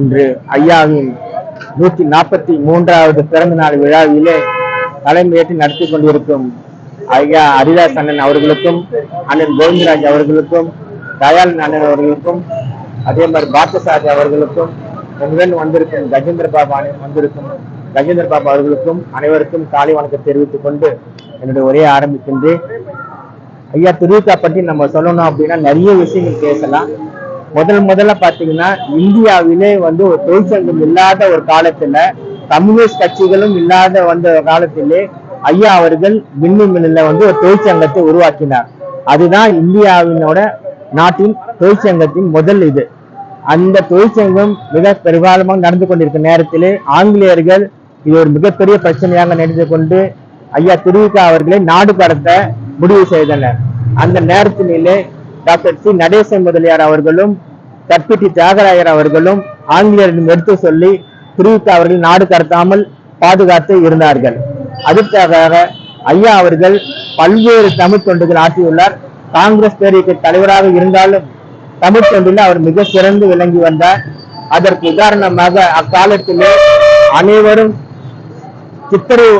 இன்று ஐயாவின் நூற்றி நாற்பத்தி மூன்றாவது பிறந்த நாள் விழாவிலே தலைமையேற்று நடத்தி கொண்டிருக்கும் ஐயா ஹரிதாஸ் அண்ணன் அவர்களுக்கும் அண்ணன் கோவிந்தராஜ் அவர்களுக்கும் தயாளன் அண்ணன் அவர்களுக்கும் அதே மாதிரி பார்த்தசாரதி அவர்களுக்கும் உடன் வந்திருக்கும் கஜேந்திர பாபா வந்திருக்கும் கஜேந்திர பாபா அவர்களுக்கும் அனைவருக்கும் காலை வணக்கம் தெரிவித்துக் கொண்டு என்னுடைய உரையை ஆரம்பிக்கின்றேன். ஐயா திருவிக்கா பற்றி நம்ம சொல்லணும் அப்படின்னா நிறைய விஷயங்கள் பேசலாம். முதல் முதல்ல பாத்தீங்கன்னா இந்தியாவிலே வந்து ஒரு தொழிற்சங்கம் இல்லாத ஒரு காலத்துல கம்யூனிஸ்ட் கட்சிகளும் இல்லாத வந்த காலத்திலே ஐயா அவர்கள் விண்ணு வந்து ஒரு தொழிற்சங்கத்தை உருவாக்கினார். அதுதான் இந்தியாவினோட நாட்டின் தொழிற்சங்கத்தின் முதல் இது. அந்த தொழிற்சங்கம் மிக பெரும்பாலுமாக நடந்து கொண்டிருக்க நேரத்திலே ஆங்கிலேயர்கள் இது ஒரு மிகப்பெரிய பிரச்சனையாக நினைத்து கொண்டு ஐயா திருவிக்கா அவர்களை நாடு கடத்த முடிவு செய்தனர். அந்த நேரத்திலே டாக்டர் சி. நடேசன் முதலியார் அவர்களும் தற்பிட்டி தியாகராயர் அவர்களும் ஆங்கிலேயரிடம் எடுத்து சொல்லி திருவிக்கா அவர்கள் நாடு கடத்தாமல் பாதுகாத்து இருந்தார்கள். அதற்காக ஐயா அவர்கள் பல்வேறு தமிழ் தொண்டுகள் ஆற்றியுள்ளார். காங்கிரஸ் பேரியக்க தலைவராக இருந்தாலும் தமிழ் தொண்டில் அவர் மிக சிறந்து விளங்கி வந்தார். அதற்கு உதாரணமாக அக்காலத்திலே அனைவரும் சித்திரை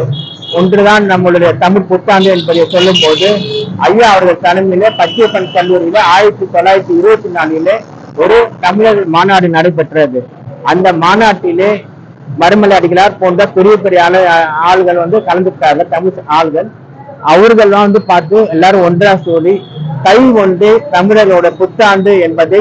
ஒன்றுதான் நம்மளுடைய தமிழ் புத்தாண்டு என்பதை சொல்லும் போது ஐயா அவர்கள் தலைமையிலே பச்சையப்பன் கல்லூரியில ஆயிரத்தி தொள்ளாயிரத்தி இருபத்தி நாலிலே ஒரு தமிழர் மாநாடு நடைபெற்றது. அந்த மாநாட்டிலே மருமலை அடிகளார் போன்ற பெரிய பெரிய ஆளு ஆள்கள் வந்து கலந்துட்டாங்க தமிழ் ஆள்கள். அவர்கள்லாம் வந்து பார்த்து எல்லாரும் ஒன்றா சொல்லி கை ஒன்று தமிழர்களோட புத்தாண்டு என்பதை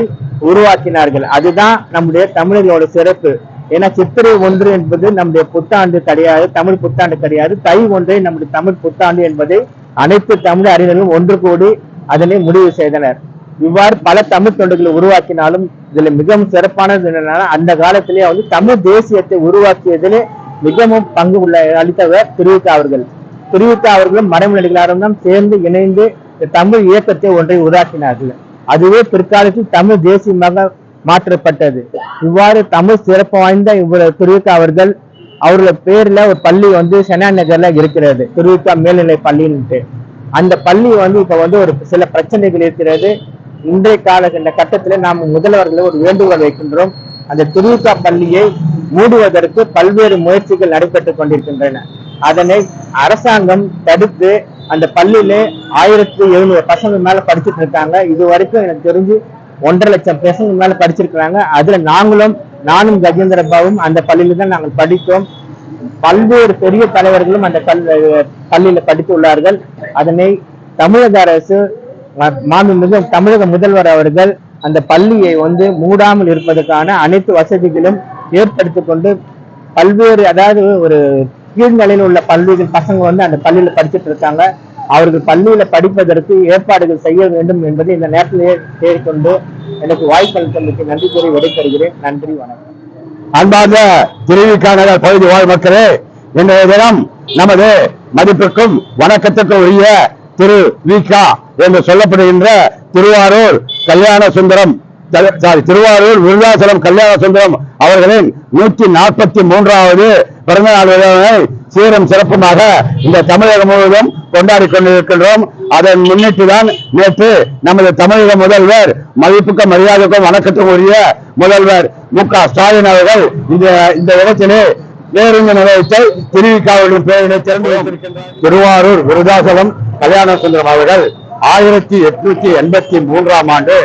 உருவாக்கினார்கள். அதுதான் நம்முடைய தமிழர்களோட சிறப்பு. ஏன்னா சித்திரை ஒன்று என்பது நம்முடைய புத்தாண்டு கிடையாது தமிழ் புத்தாண்டு கிடையாது. தை ஒன்றே நம்முடைய தமிழ் புத்தாண்டு என்பதை அனைத்து தமிழ் அறிஞர்களும் ஒன்று கூடி அதனை முடிவு செய்தனர். இவ்வாறு பல தமிழ் தொண்டுகளை உருவாக்கினாலும் இதுல மிகவும் சிறப்பானது என்னன்னா அந்த காலத்திலேயே வந்து தமிழ் தேசியத்தை உருவாக்கியதிலே மிகவும் பங்கு உள்ள அளித்தவர் திருவிக்கா அவர்கள். திருவிக்கா அவர்களும் மறைமலடிகளாரும் தான் சேர்ந்து இணைந்து தமிழ் இயக்கத்தை ஒன்றை உருவாக்கினார்கள். அதுவே பிற்காலத்தில் தமிழ் தேசியமாக மாற்றப்பட்டது. இவ்வாறு தமிழ் சிறப்பு வாய்ந்த இவ்வளவு துருவிக்கா அவர்கள் அவர்கள் பேர்ல ஒரு பள்ளி வந்து சென்னா நகர்ல இருக்கிறது. துருவிக்கா மேல்நிலை பள்ளின்ட்டு அந்த பள்ளி வந்து இப்ப வந்து ஒரு சில பிரச்சனைகள் இருக்கிறது. இன்றைய கால கட்டத்துல நாம் முதல்வர்களை ஒரு வேண்டுகோள் வைக்கின்றோம். அந்த துருவிக்கா பள்ளியை மூடுவதற்கு பல்வேறு முயற்சிகள் நடைபெற்றுக் கொண்டிருக்கின்றன. அதனை அரசாங்கம் தடுத்து அந்த பள்ளியில ஆயிரத்தி எழுநூறு பசங்க மேல படிச்சுட்டு இருக்காங்க. இது வரைக்கும் எனக்கு தெரிஞ்சு ஒன்றரை லட்சம் பசங்க மேல படிச்சிருக்கிறாங்க. அதுல நாங்களும் நானும் கஜேந்திர பாபும் அந்த பள்ளியில தான் நாங்கள் படித்தோம். பல்வேறு பெரிய தலைவர்களும் அந்த பள்ளியில படித்துள்ளார்கள் அதனை தமிழக அரசு மாண்புமிகு தமிழக முதல்வர் அவர்கள் அந்த பள்ளியை வந்து மூடாமல் இருப்பதற்கான அனைத்து வசதிகளும் ஏற்படுத்தி கொண்டு பல்வேறு அதாவது ஒரு கீழ்நிலையில் உள்ள பள்ளிகள் பசங்க வந்து அந்த பள்ளியில படிச்சுட்டு இருக்காங்க. அவர்கள் பள்ளியில படிப்பதற்கு ஏற்பாடுகள் செய்ய வேண்டும் என்பதை இந்த நேரத்திலே தேடிக்கொண்டு எனக்கு வாய்ப்பளித்தமைக்கு நன்றி கூறி விடைபெறுகிறேன். நன்றி வணக்கம். அன்பார்ந்த திருவிக்கான பகுதி வாழ் மக்களே இன்றைய தினம் நமது மதிப்பிற்கும் வணக்கத்துக்கும் உரிய திரு விகா என்று சொல்லப்படுகின்ற திருவாரூர் கல்யாண சுந்தரம் சாரி திருவாரூர் விருதாசலம் கல்யாண சுந்தரம் அவர்களின் நூற்றி நாற்பத்தி மூன்றாவது பிறந்த நாள் விழாவை சீரம் சிறப்புமாக இந்த தமிழகம் முழுவதும் கொண்டாடி கொண்டிருக்கின்றோம். அதன் முன்னிட்டு தான் நேற்று நமது தமிழக முதல்வர் மதிப்புக்கும் மரியாதைக்கும் வணக்கத்துக்கும் உரிய முதல்வர் மு க ஸ்டாலின் அவர்கள் இந்த இந்த இடத்திலே பேருந்து நிலையத்தை திருவிக்காவலின் பேரினை திறந்து வைத்திருக்கின்றார். திருவாரூர் விருதாசலம் கல்யாண சுந்தரம் அவர்கள் ஆயிரத்தி எட்நூத்தி எண்பத்தி மூன்றாம் ஆண்டு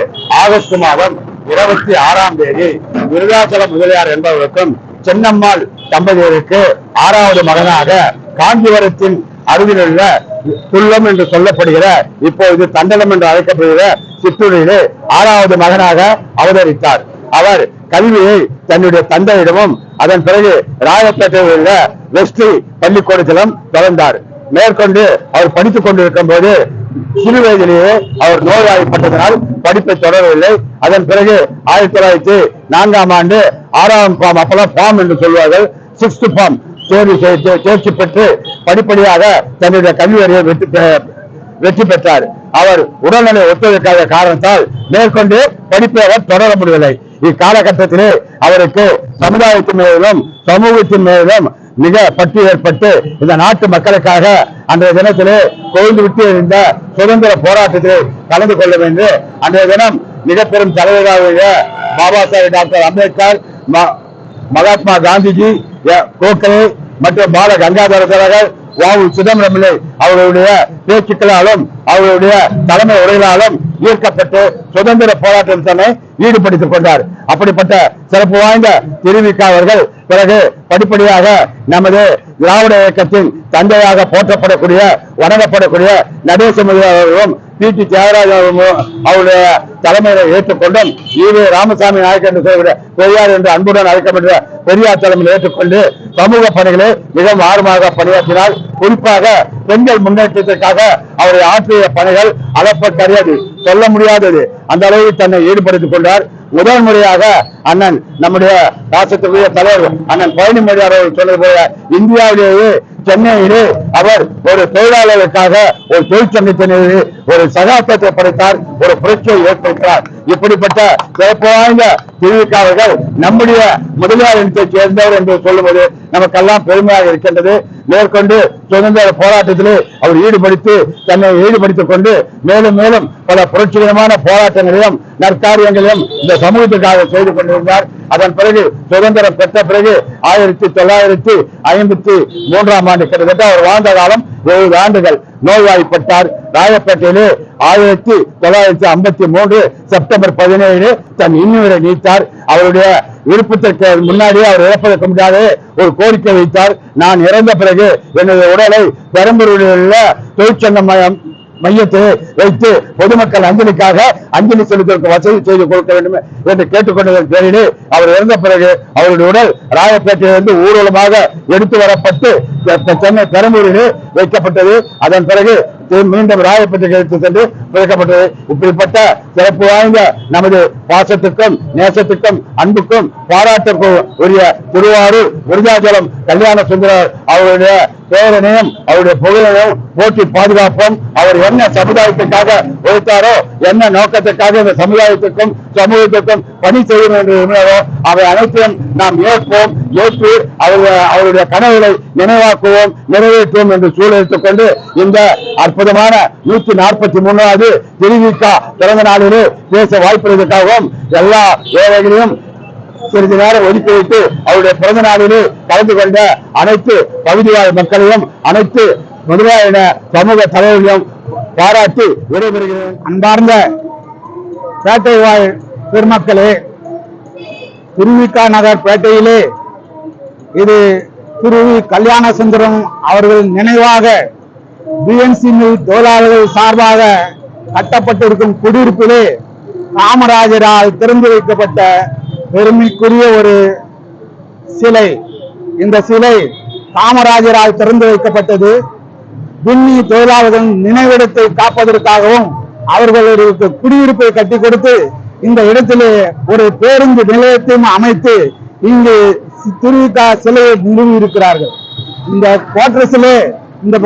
ஆகஸ்ட் மாதம் இருபத்தி ஆறாம் தேதி விருதாசலம் முதலியார் என்பவருக்கும் சென்னம்மாள் தம்பதியருக்கு ஆறாவது மகனாக காஞ்சிபுரத்தின் அருகிலுள்ள துல்லம் என்று சொல்லப்படுகிற இப்பொழுது தண்டலம் என்று அழைக்கப்படுகிற சிற்றூரிலே ஆறாவது மகனாக அவதரித்தார். அவர் கல்வியை தன்னுடைய தந்தையிடமும் அதன் பிறகு ராயப்பேட்டையில் உள்ள வெஸ்ட்ரி பள்ளிக்கூடத்திலும் தொடர்ந்தார். மேற்கொண்டு அவர் படித்துக் கொண்டிருக்கும் போது சிறு வயதிலேயே அவர் நோய்வாய்ப்பட்டதனால் படிப்பை தொடரவில்லை. அதன் பிறகு ஆயிரத்தி தொள்ளாயிரத்தி நான்காம் ஆண்டு ஆறாம் ஃபார்ம் அப்பெல்லாம் ஃபார்ம் என்று சொல்வார்கள். சிக்ஸ்த் ஃபார்ம் தேர்வு செய்து தேர்ச்சி பெற்று படிப்படியாக தன்னுடைய கல்வி அறிவை வெற்றி பெ- வெற்றி பெற்றார். அவர் உடல்நிலை ஒத்துழைக்காத காரணத்தால் மேற்கொண்டு படிப்பை அவர் தொடர முடியவில்லை. இக்காலகட்டத்திலே அவருக்கு சமுதாயத்தின் மேலும் சமூகத்தின் மேலும் மிக பற்றி ஏற்பட்டு இந்த நாட்டு மக்களுக்காக அன்றைய தினத்திலே கொழுந்து விட்டு இருந்த சுதந்திர போராட்டத்திலே கலந்து கொள்ள வேண்டும் அன்றைய தினம் மிக பெரும் தலைவராக பாபா சாஹேப் டாக்டர் அம்பேத்கர் ம- மகாத்மா காந்திஜி எ- கோகலே மற்றும் பால கங்காதர திலகர் வாவு சிதம்பரம் அவர்களுடைய பேச்சுக்களாலும் அவர்களுடைய தலைமை உரைகளாலும் ஈர்க்கப்பட்டு சுதந்திர போராட்டத்தில் தன்னை ஈடுபடுத்திக் கொண்டார். அப்படிப்பட்ட சிறப்பு வாய்ந்த திருவிக்கா அவர்கள் பிறகு படிப்படியாக நமது திராவிட இயக்கத்தின் தந்தையாக போற்றப்படக்கூடிய வணங்கப்படக்கூடிய நடேசமதி அவர்களும் பி டி தியாகராஜ அவருடைய தலைமையில ஏற்றுக்கொண்டும் ஈவே ராமசாமி நாயக்கர் என்று சொல்லக்கூடிய பெரியார் என்று அன்புடன் அழைக்கப்படுகிற பெரியார் தலைமையில் ஏற்றுக்கொண்டு சமூக பணிகளை மிக ஆர்வமாக பணியாற்றினார். குறிப்பாக பெண்கள் முன்னேற்றத்திற்காக அவரை ஆற்றிய பணிகள் அளப்பற்கரியது சொல்ல முடியாதது. அந்த அளவில் தன்னை ஈடுபடுத்திக் கொண்டார். முதல் முறையாக அண்ணன் நம்முடைய ராசத்துக்குரிய தலைவர் அண்ணன் பழனிமொழி அவர்கள் சொன்னது போல இந்தியாவிலேயே சென்னையிலே அவர் ஒரு தொழிலாளர்களுக்காக ஒரு தொழிற்சங்கத்தினரில் ஒரு சகாப்தத்தை படைத்தார். ஒரு புரட்சியை ஏற்படுத்தினார். இப்படிப்பட்ட சிறப்பு வாய்ந்த திமுகவர்கள் நம்முடைய முதலியார் சேர்ந்தவர் என்று சொல்லுவது நமக்கெல்லாம் பெருமையாக இருக்கின்றது. மேற்கொண்டு சுதந்திர போராட்டத்திலே அவர் ஈடுபடுத்தி தன்னை ஈடுபடுத்திக் கொண்டு மேலும் மேலும் பல புரட்சிகரமான போராட்டங்களையும் நற்காரியங்களையும் இந்த சமூகத்துக்காக செய்து கொண்டிருந்தார். அதன் பிறகு சுதந்திரம் பெற்ற பிறகு ஆயிரத்தி தொள்ளாயிரத்தி ஐம்பத்தி மூன்றாம் ஆண்டு கிட்டத்தட்ட அவர் வாழ்ந்த காலம் எழுபது ஆண்டுகள். நோய்வாய்ப்பட்டார். ராயப்பேட்டையிலே ஆயிரத்தி தொள்ளாயிரத்தி ஐம்பத்தி மூன்று செப்டம்பர் பதினேழு தன் இன்னுயிரை நீத்தார். அவருடைய விருப்பத்திற்கு முன்னாடி அவர் இறப்பதற்கு முன்னாடி ஒரு கோரிக்கை வைத்தார். நான் இறந்த பிறகு எனது உடலை பெரம்பூரில் உள்ள தொழிற்சங்க மையம் மையத்தை வைத்து பொதுமக்கள் அஞ்சலிக்காக அஞ்சலி செலுத்துவதற்கு வசதி செய்து கொடுக்க வேண்டும் என்று கேட்டுக்கொண்டதன் பேரிலே அவர் இறந்த பிறகு அவருடைய உடல் ராயப்பேட்டையிலிருந்து ஊர்வலமாக எடுத்து வரப்பட்டு சென்னை பெரம்பூரிலே வைக்கப்பட்டது. அதன் பிறகு மீண்டும் ராயப்பட்டு எடுத்து சென்று வைக்கப்பட்டது இப்படிப்பட்ட சிறப்பு வாய்ந்த நமது பாசத்துக்கும் நேசத்துக்கும் அன்புக்கும் பாராட்டுக்கும் உரிய திருவாரூர் விருதாச்சலம் கல்யாண சுந்தரர் அவருடைய பேரனையும் அவருடைய புகழையும் போட்டி பாதுகாப்போம். அவர் என்ன சமுதாயத்துக்காக உழைத்தாரோ என்ன நோக்கத்துக்காக இந்த சமுதாயத்துக்கும் சமூகத்துக்கும் பணி செய்ய வேண்டியதோ அவை அனைத்தையும் நாம் ஏற்போம் ஏற்று அவருடைய அவருடைய கனவுகளை நினைவாக்குவோம் நிறைவேற்றுவோம் என்று சூழலித்துக் கொண்டு இந்த அற்புதமான நூத்தி நாற்பத்தி மூணாவது திருவிக்கா பிறந்த நாளிலே பேச வாய்ப்புள்ளதற்காகவும் எல்லா வேலைகளையும் சிறிது நேரம் ஒதுக்கி வைத்து அவருடைய பிறந்த நாளிலே கலந்து கொண்ட அனைத்து பகுதிவாழ் மக்களையும் அனைத்து முதலாளின சமூக தலைவர்களையும் பாராட்டி விடைபெறுகிறேன். அன்பார்ந்த பேட்டை வாழ் பெருமக்களே திருவிக்கா நகர் பேட்டையிலே இது திரு கல்யாண சுந்தரம் அவர்கள் நினைவாக பிஎன்சி மில் தொழிலாளர்கள் சார்பாக கட்டப்பட்டிருக்கும் குடியிருப்பிலே காமராஜரால் திறந்து வைக்கப்பட்ட பெருமைக்குரிய ஒரு சிலை. இந்த சிலை காமராஜரால் திறந்து வைக்கப்பட்டது. பின்னி தொழிலாளர்கள் நினைவிடத்தை காப்பதற்காகவும் அவர்களுடைய குடியிருப்பை கட்டி கொடுத்து இந்த இடத்திலே ஒரு பேருந்து நிலையத்தையும் அமைத்து இங்கு திருவிக்கா சிலையை நிறுவி இருக்கிறார்கள். இந்த குவார்டர்ஸிலே இந்த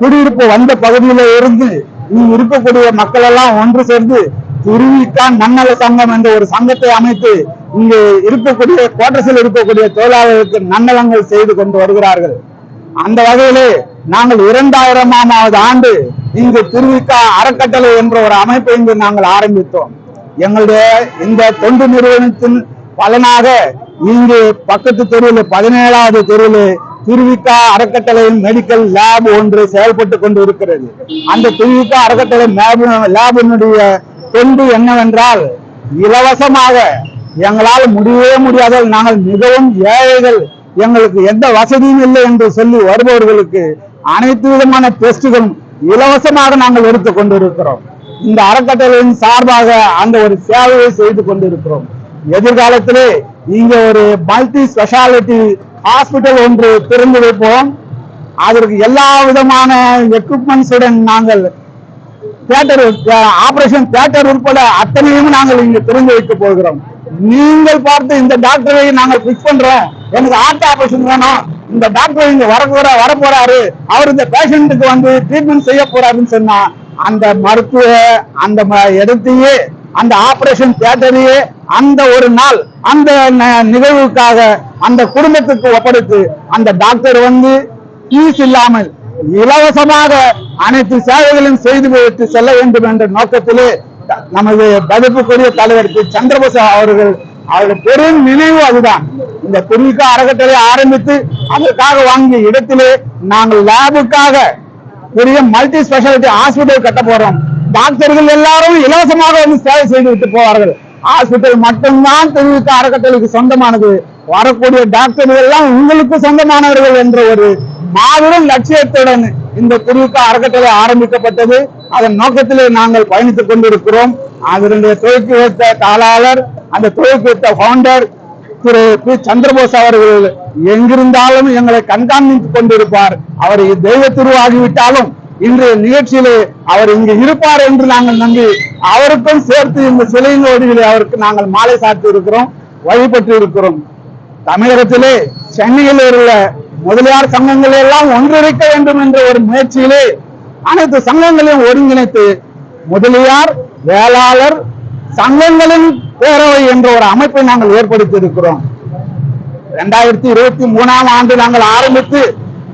குடியிருப்பு வந்த பகுதியில இருந்து இங்கு இருக்கக்கூடிய மக்கள் எல்லாம் ஒன்று சேர்ந்து துருவிக்கான் நன்னல சங்கம் என்ற ஒரு சங்கத்தை அமைத்து இங்கு இருக்கக்கூடிய குவார்டர்ஸில் இருக்கக்கூடிய தொழிலாளர்களுக்கு நன்னலங்கள் செய்து கொண்டு வருகிறார்கள். அந்த வகையிலே நாங்கள் இரண்டாயிரமாவது ஆண்டு இங்கு திருவிக்கா அறக்கட்டளை என்ற ஒரு அமைப்பை இங்கு நாங்கள் ஆரம்பித்தோம். எங்களுடைய இந்த தொண்டு நிறுவனத்தின் பலனாக இங்கு பக்கத்து தெருவில் பதினேழாவது தெருவில் திருவிக்கா அறக்கட்டளையின் மெடிக்கல் லேப் ஒன்று செயல்பட்டு கொண்டு இருக்கிறது அந்த திருவிக்கா அறக்கட்டளை லேபினுடைய தொண்டு என்னவென்றால் இலவசமாக எங்களால் முடியவே முடியாத நாங்கள் மிகவும் ஏழைகள். எங்களுக்கு எந்த வசதியும் இல்லை என்று சொல்லி வருபவர்களுக்கு அனைத்து விதமான டெஸ்டுகளும் இலவசமாக நாங்கள் எடுத்துக் கொண்டிருக்கிறோம். இந்த அறக்கட்டளையின் சார்பாக அந்த ஒரு சேவையை செய்து கொண்டிருக்கிறோம். எதிர்காலத்திலே இங்க ஒரு மல்டி ஸ்பெஷாலிட்டி ஹாஸ்பிட்டல் ஒன்று திறந்து வைப்போம். அதற்கு எல்லா விதமான எக்யூப்மெண்ட்ஸுடன் நாங்கள் தியேட்டர் ஆபரேஷன் தியேட்டர் உட்பட அத்தனையும் நாங்கள் இங்கு திறந்து வைக்க போகிறோம். நீங்கள் பார்த்து இந்த டாக்டரை நாங்கள் பிக்ஸ் பண்றோம். எனக்கு ஹார்ட் ஆபரேஷன் வேணும் இந்த டாக்டர் இங்க வரக்கூட வரப்போறாரு வர போறாரு. அவர் இந்த பேஷண்ட்டுக்கு வந்து ட்ரீட்மெண்ட் செய்ய போறாருன்னு சொன்னா அந்த மருத்துவ அந்த ம- இடத்தையே அந்த ஆபரேஷன் தியேட்டரையே அந்த ஒரு நாள் அந்த ந- நிகழ்வுக்காக அந்த குடும்பத்துக்கு ஒப்படைத்து அந்த டாக்டர் வந்து ஃபீஸ் இல்லாமல் இலவசமாக அனைத்து சேவைகளையும் செய்து வைத்து செல்ல வேண்டும் என்ற நோக்கத்திலே நமது பதிப்புக்குரிய தலைவர் திரு சந்திரபோஸ் அவர்கள் அதோட பெரும் நினைவு அதுதான். இந்த திருவிக்கா அறக்கட்டளை ஆரம்பித்து அதற்காக வாங்கிய இடத்திலே நாங்கள் லேபுக்காக பெரிய மல்டி ஸ்பெஷாலிட்டி ஹாஸ்பிட்டல் கட்ட போறோம். டாக்டர்கள் எல்லாரும் இலவசமாக வந்து சேவை செய்து விட்டு போவார்கள். ஹாஸ்பிட்டல் மட்டும்தான் தெரிவித்த அறக்கட்டளைக்கு சொந்தமானது. வரக்கூடிய டாக்டர்கள் எல்லாம் உங்களுக்கு சொந்தமானவர்கள் என்ற ஒரு மாபெரும் லட்சியத்துடன் இந்த திருவிக்க அறக்கட்டளை ஆரம்பிக்கப்பட்டது. அதன் நோக்கத்திலே நாங்கள் பயணித்துக் கொண்டிருக்கிறோம். அதனுடைய துவக்கி வைத்த தாளாளர் அந்த துவக்கி வைத்த ஃபவுண்டர் திரு பி. சந்திரபோஸ் அவர்கள் எங்கிருந்தாலும் எங்களை கண்காணித்துக் கொண்டிருப்பார். அவர் தெய்வ திருவாகிவிட்டாலும் இன்றைய நிகழ்ச்சியிலே அவர் இங்கு இருப்பார் என்று நாங்கள் நம்பி அவருக்கும் சேர்த்து இந்த சிலையின் வடிவிலே அவருக்கு நாங்கள் மாலை சாத்தி இருக்கிறோம் வழிபட்டு இருக்கிறோம் தமிழகத்திலே சென்னையில் உள்ள முதலியார் சங்கங்களை எல்லாம் ஒன்றிணைக்க வேண்டும் என்ற ஒரு முயற்சியிலே அனைத்து சங்கங்களையும் ஒருங்கிணைத்து முதலியார் வேளாளர் சங்கங்களின் பேரவை என்ற ஒரு அமைப்பை நாங்கள் ஏற்படுத்தி இருக்கிறோம் இரண்டாயிரத்தி இருபத்தி மூணாம் ஆண்டு நாங்கள் ஆரம்பித்து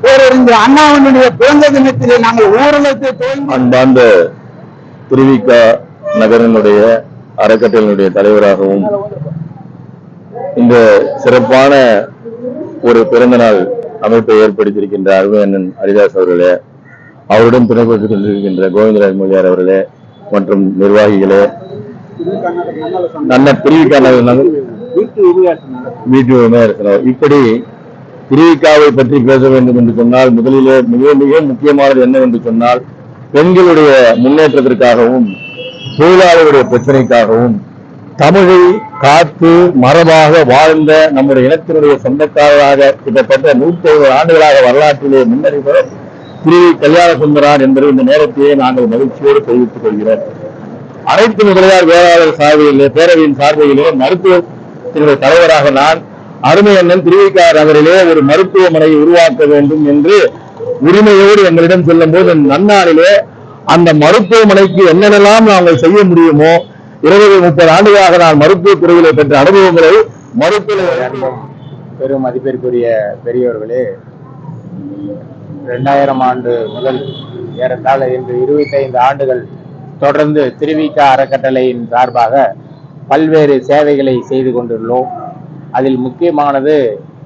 பேரறிஞர் அண்ணாவினுடைய பிறந்த தினத்திலே நாங்கள் ஊரகத்தை அன்பார்ந்த திருவிக நகரனுடைய அறக்கட்டளையினுடைய தலைவராகவும் இந்த சிறப்பான ஒரு பிறந்தநாள் அமைப்பை ஏற்படுத்தியிருக்கின்ற அருமையண்ணன் ஹரிதாஸ் அவர்களே அவருடன் துணை கொண்டிருக்கின்ற கோவிந்தராஜ் மொழியார் அவர்களே மற்றும் நிர்வாகிகளே நல்ல திருவிக்கா நகர் வீட்டு உரிமையாளர் இப்படி திருவிக்காவை பற்றி பேச வேண்டும் என்று சொன்னால் முதலிலே மிக மிக முக்கியமானது என்னவென்று சொன்னால் பெண்களுடைய முன்னேற்றத்திற்காகவும் தொழிலாளர்களுடைய பிரச்சனைக்காகவும் தமிழை காத்து மரபாக வாழ்ந்த நம்முடைய இனத்தினுடைய சொந்தக்காரராக கிட்டத்தட்ட நூற்றி ஐம்பது ஆண்டுகளாக வரலாற்றிலே முன்னறிவர் திரு கல்யாண சுந்தரான் என்பதை இந்த நேரத்தையே நாங்கள் மகிழ்ச்சியோடு தெரிவித்துக் கொள்கிறோம். அனைத்து முதலியார் வேளாளர் சார்பிலே பேரவையின் சார்பிலே மருத்துவத்தினுடைய தலைவராக நான் அருமை அண்ணன் திருவிக்கா நகரிலே ஒரு மருத்துவமனையை உருவாக்க வேண்டும் என்று உரிமையோடு எங்களிடம் சொல்லும் போது நன்னாளிலே அந்த மருத்துவமனைக்கு என்னென்னலாம் நாங்கள் செய்ய முடியுமோ இருபது முப்பது ஆண்டுகளாக நான் மருத்துவ துறையிலே பெற்ற அனுபவங்களை மருத்துவ பெரும் மதிப்பிற்குரிய பெரியவர்களே ரெண்டாயிரம் ஆண்டு முதல் ஏறத்தாழ இன்று இருபத்தைந்து ஆண்டுகள் தொடர்ந்து திருவிக்கா அறக்கட்டளையின் சார்பாக பல்வேறு சேவைகளை செய்து கொண்டுள்ளோம். அதில் முக்கியமானது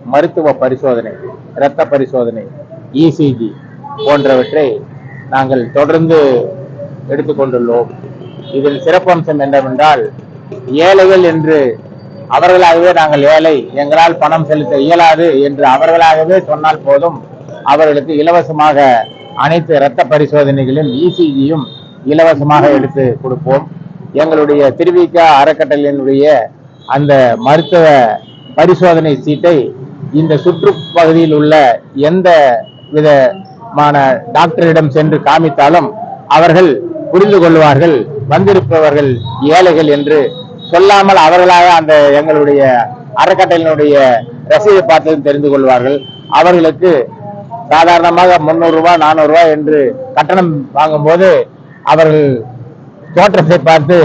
மருத்துவ பரிசோதனை இரத்த பரிசோதனை இசிஜி போன்றவற்றை நாங்கள் தொடர்ந்து எடுத்துக்கொண்டுள்ளோம் இதில் சிறப்பம்சம் என்னவென்றால் ஏழைகள் என்று அவர்களாகவே நாங்கள் ஏழை எங்களால் பணம் செலுத்த இயலாது என்று அவர்களாகவே சொன்னால் போதும் அவர்களுக்கு இலவசமாக அனைத்து இரத்த பரிசோதனைகளும் இசிஜியும் இலவசமாக எடுத்து கொடுப்போம். எங்களுடைய திருவிக்கா அறக்கட்டளையினுடைய அந்த மருத்துவ பரிசோதனை சீட்டை இந்த சுற்றுப்பகுதியில் உள்ள எந்த விதமான டாக்டரிடம் சென்று காமித்தாலும் அவர்கள் புரிந்து கொள்வார்கள் வந்திருப்பவர்கள் ஏழைகள் என்று சொல்லாமல் அவர்களாக அந்த எங்களுடைய அறக்கட்டளையினுடைய ரசீதை பார்த்ததும் தெரிந்து கொள்வார்கள். அவர்களுக்கு சாதாரணமாக முன்னூறு ரூபாய் நானூறு ரூபாய் என்று கட்டணம் வாங்கும்போது அவர்கள் தோற்றத்தை பார்த்து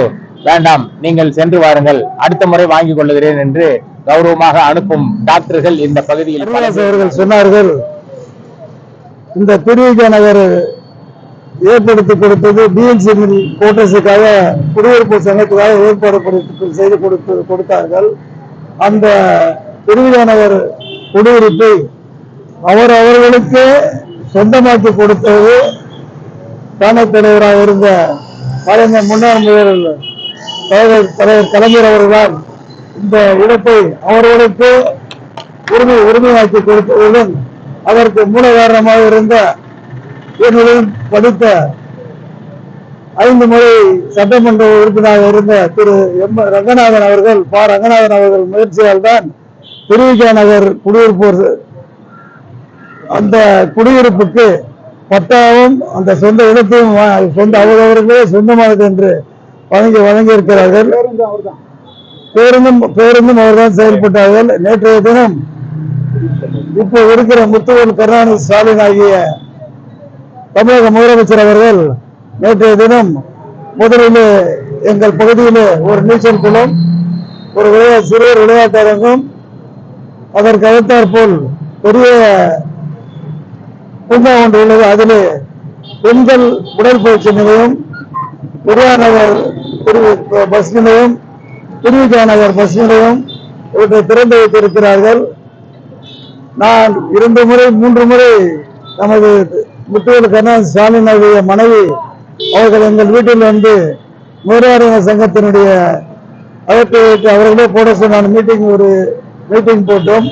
வேண்டாம் நீங்கள் சென்று வாருங்கள். அடுத்த முறை வாங்கிக் கொள்ளுகிறேன் என்று கௌரவமாக அனுப்பும் டாக்டர்கள் இந்த பகுதியில் அவர்கள் சொன்னார்கள் இந்த திருவிக நகர் ஏற்படுத்தி கொடுத்தது பிஎன்சி கோட்டர்ஸுக்காக குடியிருப்பு சங்கத்துக்காக ஏற்பாடு செய்து கொடுத்து கொடுத்தார்கள். அந்த திருவிக நகர் குடியிருப்பை அவர் அவர்களுக்கு சொந்தமாக்கி கொடுத்தது தானே தலைவராக இருந்த கலைஞர் முன்னாள் முதல் தலைவர் தலைவர் கலைஞர் அவர்களால் இந்த இடத்தை அவர்களுக்கு உரிமை உரிமையாக்கி கொடுத்ததுடன் அதற்கு மூல காரணமாக இருந்த என்னுடன் படித்த ஐந்து முறை சட்டமன்ற உறுப்பினராக இருந்த திரு எம் ரங்கநாதன் அவர்கள் பா ரங்கநாதன் அவர்கள் முயற்சியால் தான் திருவிகா நகர் குடியிருப்பு அந்த குடியிருப்புக்கு பட்டாவும் அந்த சொந்த இடத்தையும் சொந்த அவரவர்களே சொந்தமானது என்று வழங்கி வழங்கியிருக்கிறார்கள். பேருந்தும் பேருந்தும் அவர்தான் செயல்பட்டார்கள். நேற்றைய தினம் இப்போ இருக்கிற முத்துவேல் கருணாநிதி ஸ்டாலின் ஆகிய தமிழக முதலமைச்சர் அவர்கள் நேற்றைய தினம் முதலில் எங்கள் பகுதியிலே ஒரு நீச்சல் குளம் ஒரு விளையா சிறுவர் விளையாட்டு அரங்கம் அதற்கு அடுத்தாற்போல் பெரிய பூங்கா ஒன்று உள்ளது அதிலே பெண்கள் உடற்பயிற்சி நிலையம் பெரியார் நகர் பிரிவு பஸ் நிலையம் திருவிகா நகர் பஸ் நிலையம் இவற்றை திறந்து வைத்திருக்கிறார்கள். நான் இரண்டு முறை மூன்று முறை நமது முத்துவேல் கருணாநிதி ஸ்டாலின் அவருடைய மனைவி அவர்கள் எங்கள் வீட்டில் வந்து முதலாளிங்க சங்கத்தினுடைய அழைப்பை வைத்து அவர்களே போட சொன்ன மீட்டிங் ஒரு மீட்டிங் போட்டோம்.